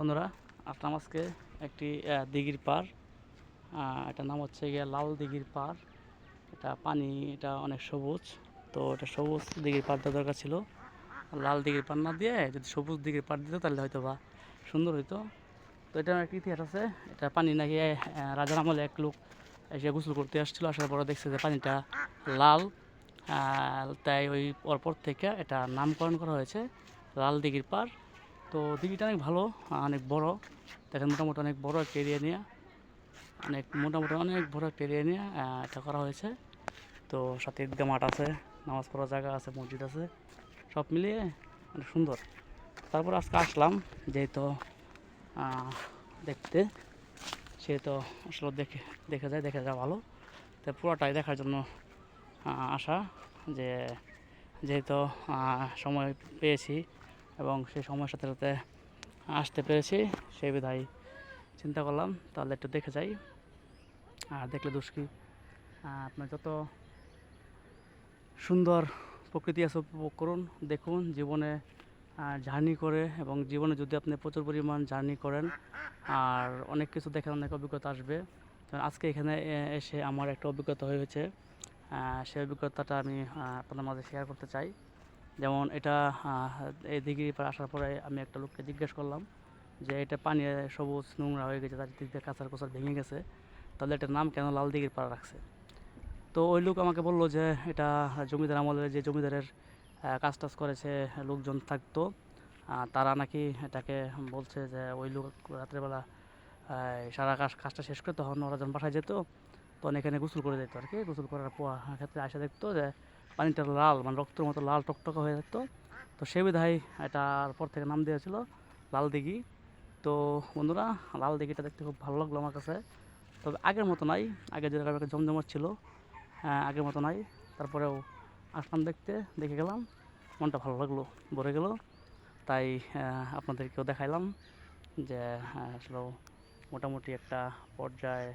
বন্ধুরা আসলাম আজকে একটি দিঘির পার এটার নাম হচ্ছে গিয়ে লাল দিঘির পার এটা পানি, এটা অনেক সবুজ। তো এটা সবুজ দিঘির দেওয়ার দরকার ছিল। লাল দিঘির পার না দিয়ে যদি সবুজ দিঘির পার দিত তাহলে হয়তো বা সুন্দর হইতো। তো এটা একটা ইতিহাস আছে। এটা পানি নাকি রাজার আমলে এক লোক এসে গোসল করতে আসছিল। আসার পরে দেখছে যে পানিটা লাল। তাই ওই পরপর থেকে এটা নামকরণ করা হয়েছে লাল দিঘির পার তো দিঘিটা অনেক ভালো, অনেক বড়। দেখেন মোটামুটি অনেক বড় একটা এরিয়া নিয়ে। অনেক, মোটামুটি অনেক বড় একটা এরিয়া নিয়ে এটা করা হয়েছে। তো সাথে ঈদগা মাঠ আছে, নামাজ পড়ার জায়গা আছে, মসজিদ আছে। সব মিলিয়ে অনেক সুন্দর। তারপর আজকে আসলাম, যেহেতু দেখতে সে তো আসলে দেখে দেখে যায়, দেখে যাওয়া ভালো। তো পুরোটাই দেখার জন্য আসা যে, যেহেতু সময় পেয়েছি এবং সেই সময়ের সাথে সাথে আসতে পেরেছি সেই বিধায় চিন্তা করলাম, তাহলে একটু দেখে যাই। আর দেখলে দোষ কি? আপনার যত সুন্দর প্রকৃতি আছে উপভোগ করুন, দেখুন, জীবনে জার্নি করে এবং জীবনে যদি আপনি প্রচুর পরিমাণ জার্নি করেন, আর অনেক কিছু দেখার অনেক অভিজ্ঞতা আসবে। আজকে এখানে এসে আমার একটা অভিজ্ঞতা হয়েছে। সেই অভিজ্ঞতাটা আমি আপনাদের মাঝে শেয়ার করতে চাই। যেমন এটা এই দিঘির পাড়ে আসার পরে আমি একটা লোককে জিজ্ঞেস করলাম যে এটা পানি সবুজ নোংরা হয়ে গেছে, তার দিক কাঁচার কোচার ভেঙে গেছে, তাহলে এটার নাম কেন লাল দিঘির পাড়া রাখছে? তো ওই লোক আমাকে বলল যে এটা জমিদার আমলের, যে জমিদারের কাজ টাজ করেছে, লোকজন থাকতো তারা নাকি এটাকে বলছে যে ওই লোক রাত্রেবেলা সারা কাজ, কাজটা শেষ করে তখন ওরা যখন বাসায় যেত, তখন এখানে গোসল করে যেত আর কি। গোসল করার পর ক্ষেত্রে আসে দেখতো যে পানিটা লাল মানে রক্তের মতো লাল টকটকা হয়ে যেত। তো সে বিধায় এটার পর থেকে নাম দেওয়া দিয়েছিল লাল দিঘি তো বন্ধুরা লাল দিঘিটা দেখতে খুব ভালো লাগল আমার কাছে। তবে আগের মতো নাই আগে যেরকম একটা জমজমাট ছিল হ্যাঁ, আগের মতো নাই। তারপরেও আসলাম দেখতে দেখে গেলাম মনটা ভালো লাগল ভরে গেল। তাই আপনাদেরকেও দেখাইলাম যে হ্যাঁ, আসলে মোটামুটি একটা পর্যায়ে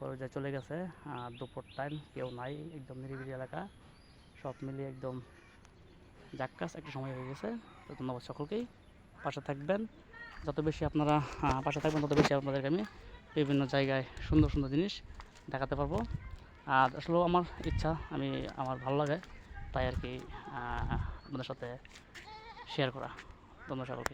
পর্যায়ে চলে গেছে। আর দুপুর টাইম কেউ নাই একদম নিরিবিলি এলাকা। সব মিলিয়ে একদম জাক্কাস একটা সময় হয়ে গেছে। তো ধন্যবাদ সকলকেই। পাশে থাকবেন। যত বেশি আপনারা পাশে থাকবেন, তত বেশি আপনাদেরকে আমি বিভিন্ন জায়গায় সুন্দর সুন্দর জিনিস দেখাতে পারব। আর আসলেও আমার ইচ্ছা, আমি, আমার ভালো লাগে তাই আর কি আপনাদের সাথে শেয়ার করা। ধন্যবাদ সকলকে।